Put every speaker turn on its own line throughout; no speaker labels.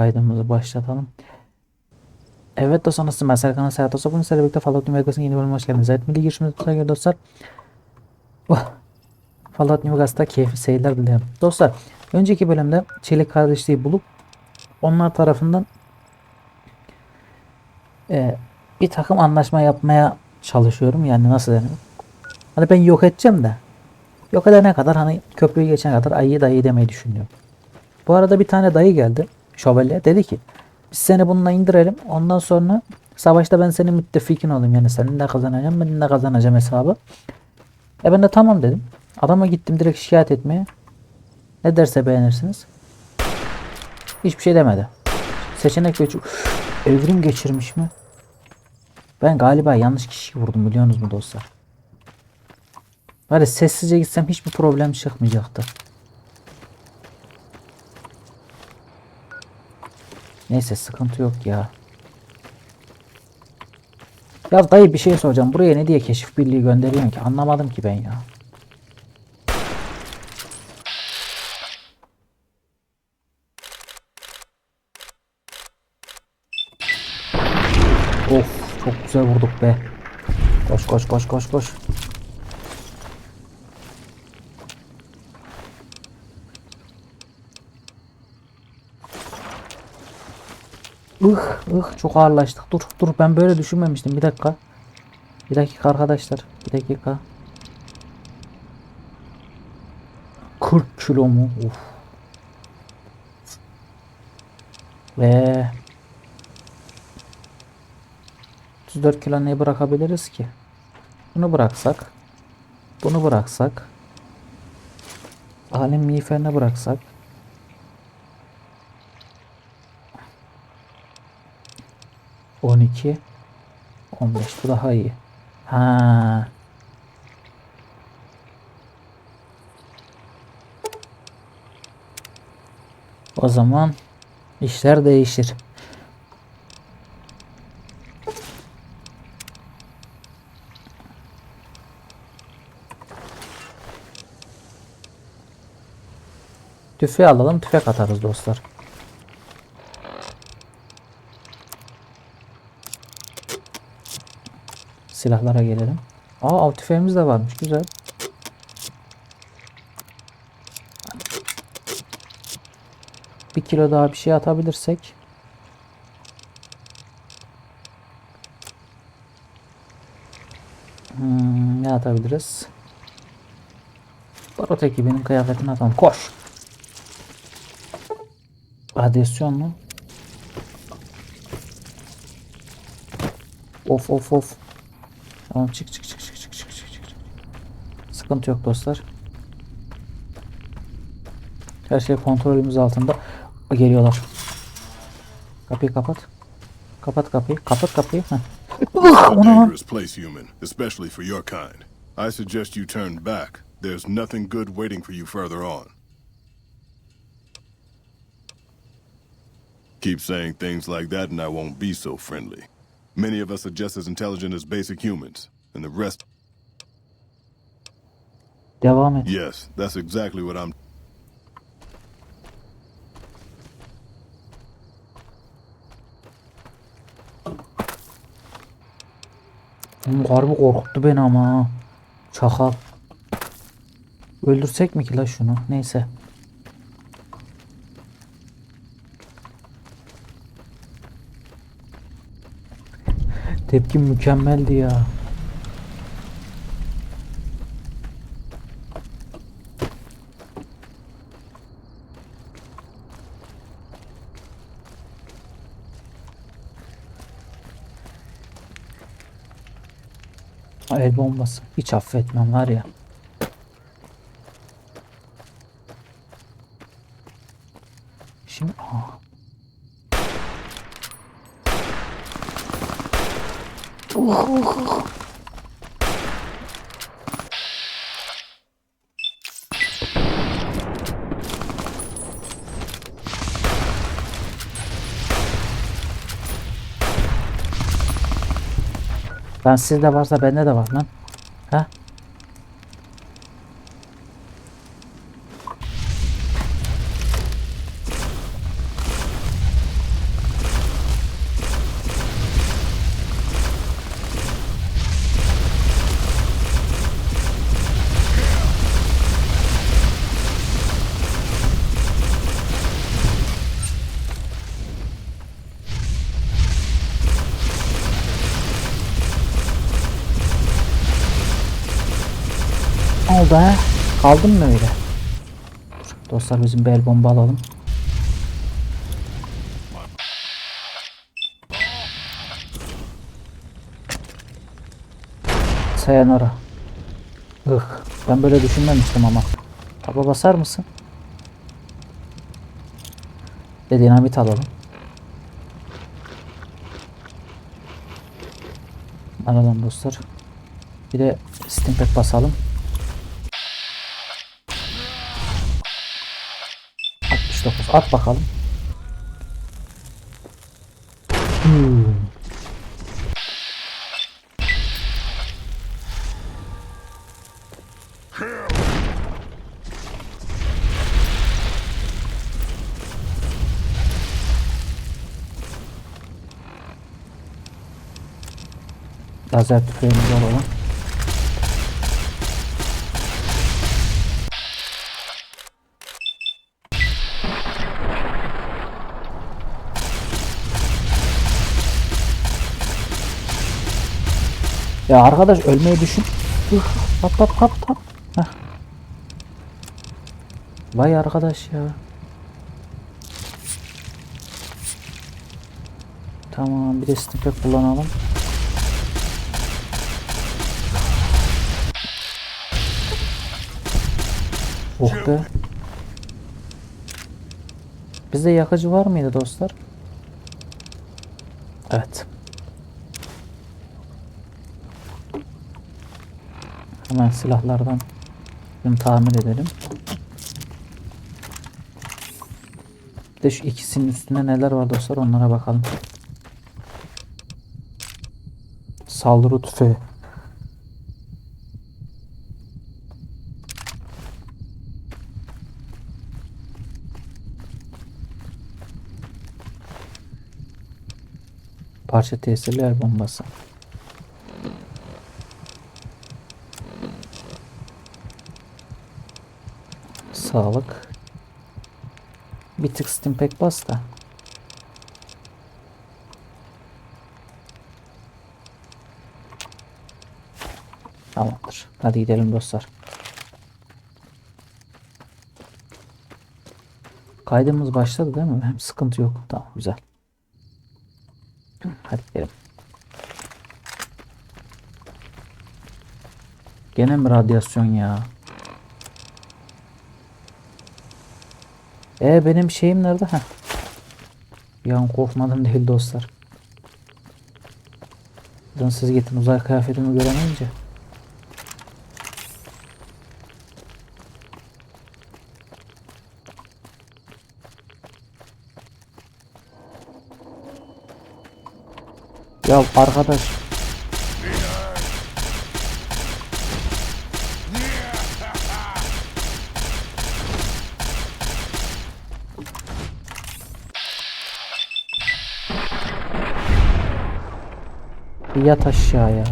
kaydımızı başlatalım. Evet dostlar nasılsın? Ben Serkan Serhat Dostlar. Bugün sizlerle birlikte Fallout New Vegas'ın yeni bölümüne hoş geldiniz. Evet milli girişimizde göre dostlar. Oh. Fallout New Vegas'ta keyifli seyirler dilerim. Dostlar önceki bölümde Çelik kardeşliği bulup onlar tarafından e, bir takım anlaşma yapmaya çalışıyorum. Yani nasıl denir? Hani ben yok edeceğim de yok edene kadar hani köprüyü geçene kadar ayıyı dayı demeyi düşünüyorum. Bu arada bir tane dayı geldi. Şövalye dedi ki biz seni bununla indirelim. Ondan sonra savaşta ben senin müttefikin olayım. Yani senin de kazanacağım ben de kazanacağım hesabı. E ben de tamam dedim. Adama gittim direkt şikayet etmeye. Ne derse beğenirsiniz. Hiçbir şey demedi. Seçenek ve evrim geçirmiş mi? Ben galiba yanlış kişiyi vurdum biliyorsunuz mu dostlar? Var ya sessizce gitsem hiçbir problem çıkmayacaktı. Neyse sıkıntı yok ya. Ya dayı bir şey soracağım. Buraya ne diye keşif birliği gönderiyorsun ki? Anlamadım ki ben ya. Of çok güzel vurduk be. Koş koş koş koş koş. Ih ih çok ağırlaştık. Dur dur ben böyle düşünmemiştim. Bir dakika. Bir dakika arkadaşlar. Bir dakika. 40 kilo mu? Of. Ve 34 kilo neyi bırakabiliriz ki? Bunu bıraksak. Bunu bıraksak. Alem miğferine bıraksak. On iki. On beş. Bu daha iyi. Ha. O zaman işler değişir. Tüfeği alalım, tüfek atarız dostlar. Silahlara gelelim. Aa av tüfeğimiz de varmış. Güzel. Bir kilo daha bir şey atabilirsek. Hmm, ne atabiliriz? Barot ekibinin kıyafetini atalım. Koş. Radyasyon mu? Of of of. Tamam çık çık çık çık çık çık çık çık. Sıkıntı yok dostlar. Her şey kontrolümüz altında. Geliyorlar. Kapıyı kapat. Kapat kapıyı. Kapat kapıyı. Heh.
dangerous place, human, especially for your kind. I suggest you turn back. There's nothing good waiting for you further on. Keep saying things like that, and I won't be so friendly. Many of us are just as intelligent as basic humans, and the rest.
Devam et.
Yes, that's exactly what I'm.
Oğlum harbi korkuttu beni ama. ha. Çakal. Öldürsek mi ki la şunu? Neyse. Tepkim mükemmeldi ya. El bombası. Hiç affetmem var ya. Şimdi aa. Ben sizde varsa bende de var lan. Ha? Oldu ha? Kaldın mı öyle? Dostlar bizim bir el bomba alalım. Sayonara. Ih, ben böyle düşünmemiştim ama. Taba basar mısın? Ve dinamit alalım. Alalım dostlar. Bir de stimpet basalım. At bakalım. Hmm. Lazer tüfeğimizi alalım. Ya arkadaş ölmeyi düşün. Pat pat pat. Heh. Vay arkadaş ya. Tamam bir de sniper kullanalım. Oh be. Bizde yakıcı var mıydı dostlar? Evet. Hemen silahlardan bunu tamir edelim. Bir de şu ikisinin üstünde neler var dostlar onlara bakalım. Saldırı tüfeği. Parça tesirli bombası. Sağlık. Bir tık stimpek bas da. Tamamdır. Hadi gidelim dostlar. Kaydımız başladı değil mi? Hem sıkıntı yok. Tamam güzel. Hadi gidelim. Gene mi radyasyon ya? E benim şeyim nerede? Heh. Bir an korkmadım değil dostlar. Buradan siz gidin uzay kıyafetimi göremeyince. Ya arkadaş. Bir yat aşağıya.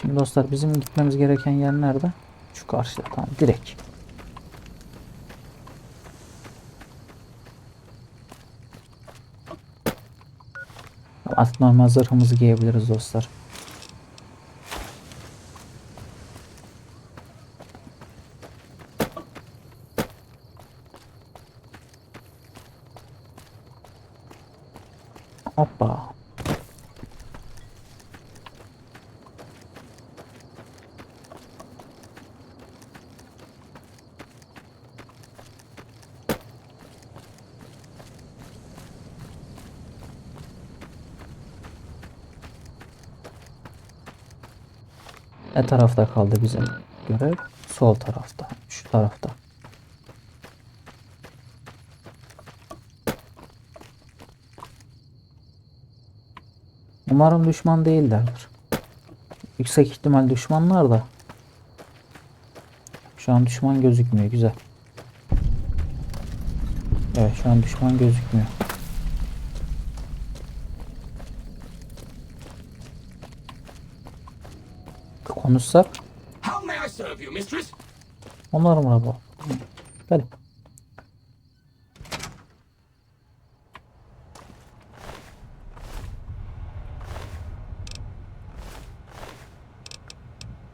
Şimdi dostlar bizim gitmemiz gereken yer nerede? Şu karşıda tamam direkt. Artık normal zırhımızı giyebiliriz dostlar. Ne tarafta kaldı bizim görev? Sol tarafta. Şu tarafta. Umarım düşman değillerdir. Yüksek ihtimal düşmanlar da. Şu an düşman gözükmüyor. Güzel. Evet şu an düşman gözükmüyor. konuşsak. Onlar mı bu? Gelin.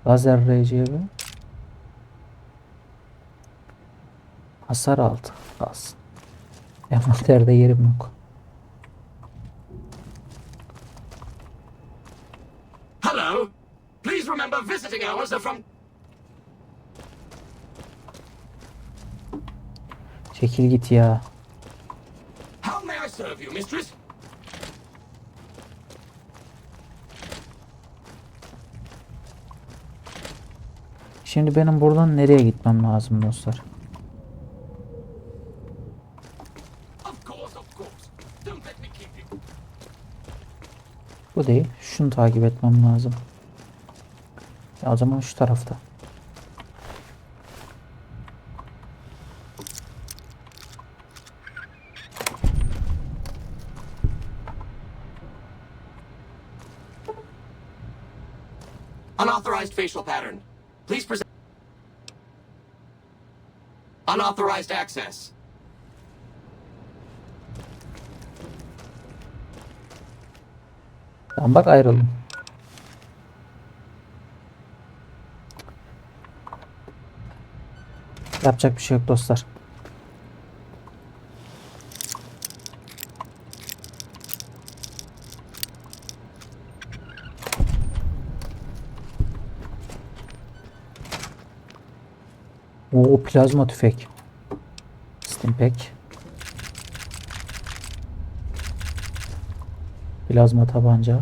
Lazer RCB Hasar aldı kalsın. Envanterde yerim yok.
Hours are from...
Çekil git ya.
How may I serve you, mistress?
Şimdi benim buradan nereye gitmem lazım dostlar? Bu değil. Şunu takip etmem lazım. Ya o zaman şu tarafta.
Unauthorized facial pattern. Please present... Unauthorized access.
Tamam bak ayrıldım. Yapacak bir şey yok dostlar. O plazma tüfek. Stimpek. Plazma tabanca.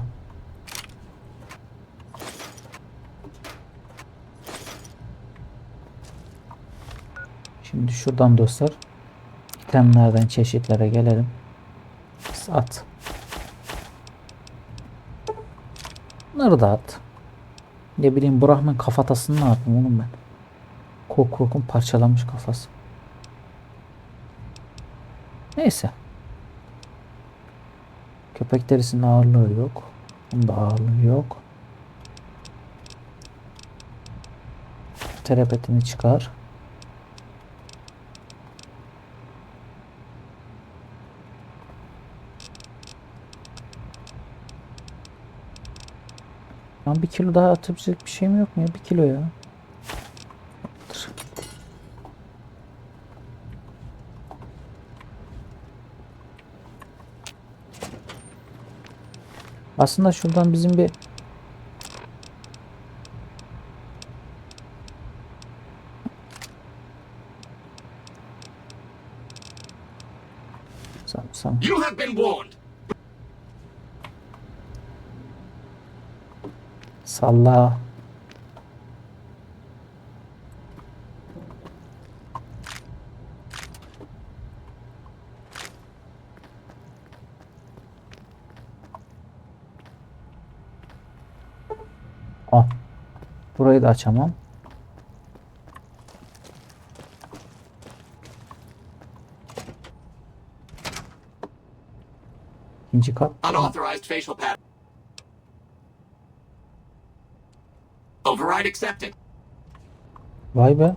Şimdi şuradan dostlar itemlerden çeşitlere gelelim. At. Bunları da at. Ne bileyim Brahman kafatasını ne yapayım oğlum ben. Kokrok'un parçalanmış kafası. Neyse. Köpek derisinin ağırlığı yok. Bunda ağırlığı yok. Terapetini çıkar. Lan bir kilo daha atabilecek bir şeyim yok mu ya? Bir kilo ya. Aslında şuradan bizim bir Salla. Ah. Burayı da açamam. İkinci kat.
Unauthorized facial pattern. Override accepted.
Vay be.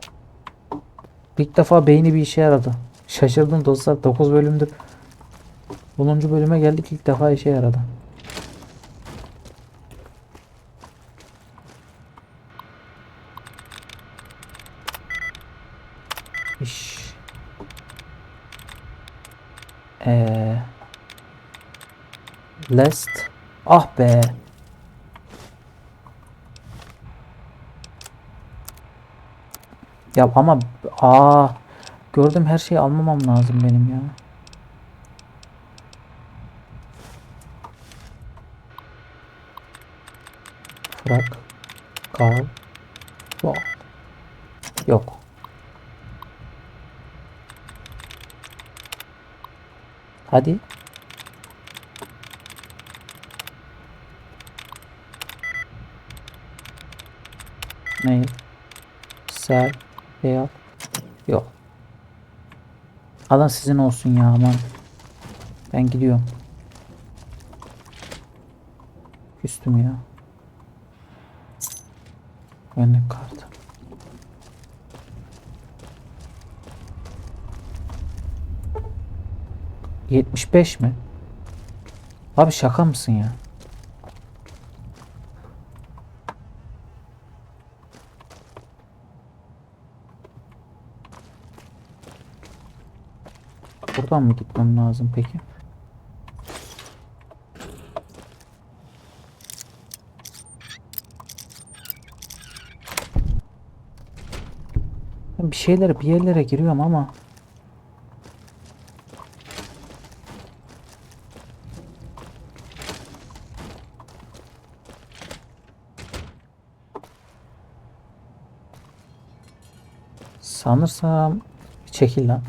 İlk defa beyni bir işe yaradı. Şaşırdım dostlar. 9 bölümdür. 10. bölüme geldik ilk defa işe yaradı. İş. Ee, last. Ah be. Ya ama aa gördüm her şeyi almamam lazım benim ya. Bırak. Kal. Bal. Yok. Hadi. Ne? Sel. Beyaz. Yok. Alan sizin olsun ya aman. Ben gidiyorum. Küstüm ya. Önlük kartı. Yetmiş beş mi? Abi şaka mısın ya? Buradan mı gitmem lazım peki? Bir şeylere bir yerlere giriyorum ama sanırsam çekil lan.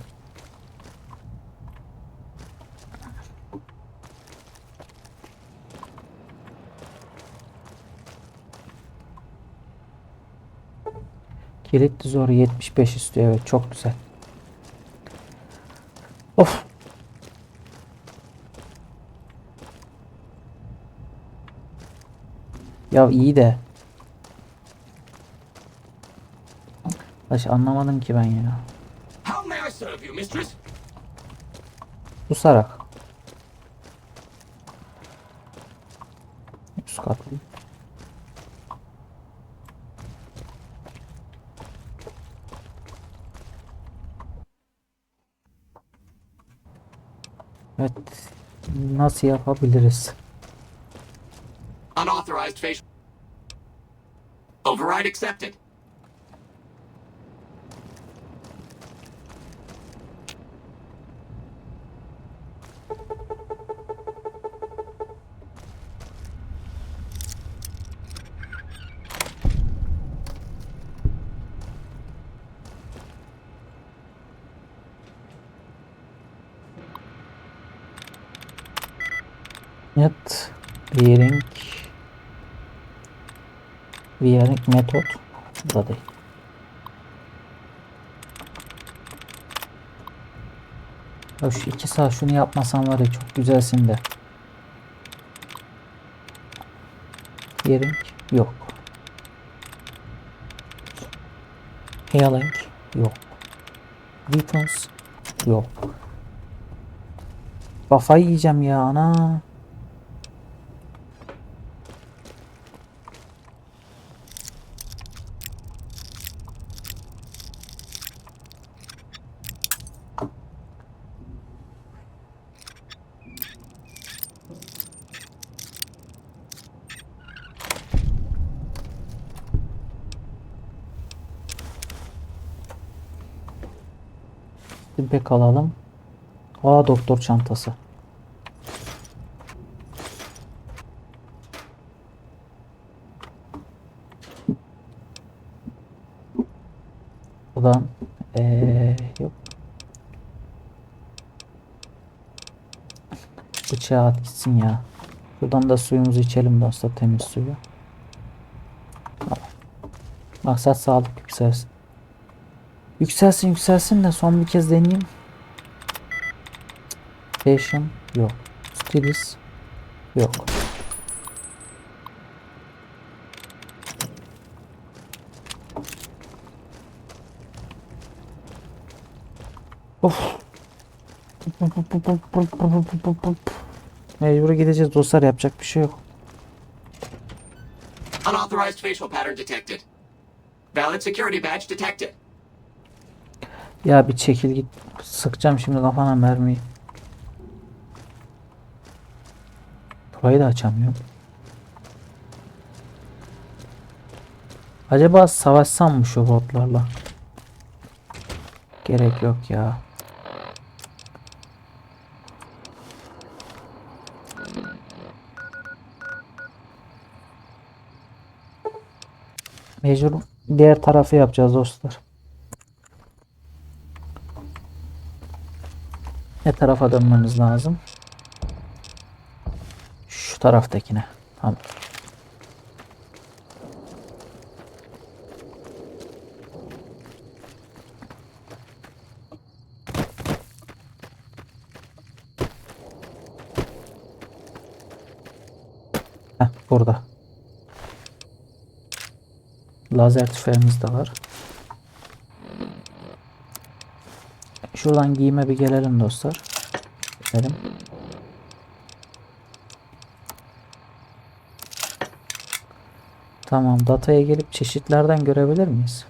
Kilitli zor 75 istiyor evet çok güzel. Of. Ya iyi de. Baş anlamadım ki ben ya. Susarak. Evet. Nasıl yapabiliriz?
Unauthorized facial. Override accepted.
Wearing Wearing metot değil. Ya şu iki saat şunu yapmasam var ya çok güzelsin de. Wearing yok. Healing yok. Defense yok. Kafayı yiyeceğim ya ana. Bek alalım. Aa doktor çantası. Buradan ee, yok. Bıçağı at gitsin ya. Buradan da suyumuzu içelim dostlar temiz suyu. Maksat sağlık yükselsin. Yükselsin yükselsin de son bir kez deneyeyim. Station yok. Stilis yok. Of. Mecbur gideceğiz dostlar yapacak bir şey yok.
Unauthorized facial pattern detected. Valid security badge detected.
Ya bir çekil git. Sıkacağım şimdi kafana mermiyi. Burayı da açamıyorum. Acaba savaşsam mı şu botlarla? Gerek yok ya. Mecbur diğer tarafı yapacağız dostlar. Ne tarafa dönmemiz lazım? Şu taraftakine. Tamam. Heh, burada. Lazer tüfeğimiz de var. Şuradan giyime bir gelelim dostlar. Gelelim. Tamam dataya gelip çeşitlerden görebilir miyiz?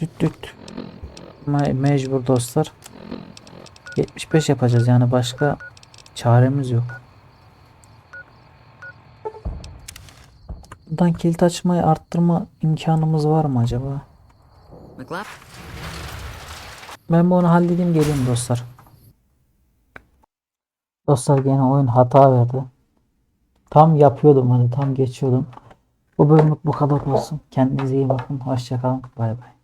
Düt düt. Me- mecbur dostlar. 75 yapacağız yani başka çaremiz yok. Buradan kilit açmayı arttırma imkanımız var mı acaba? Ben bunu halledeyim geleyim dostlar. Dostlar gene oyun hata verdi. Tam yapıyordum hani tam geçiyordum. Bu bölümlük bu kadar olsun. Kendinize iyi bakın. Hoşçakalın. Bay bay.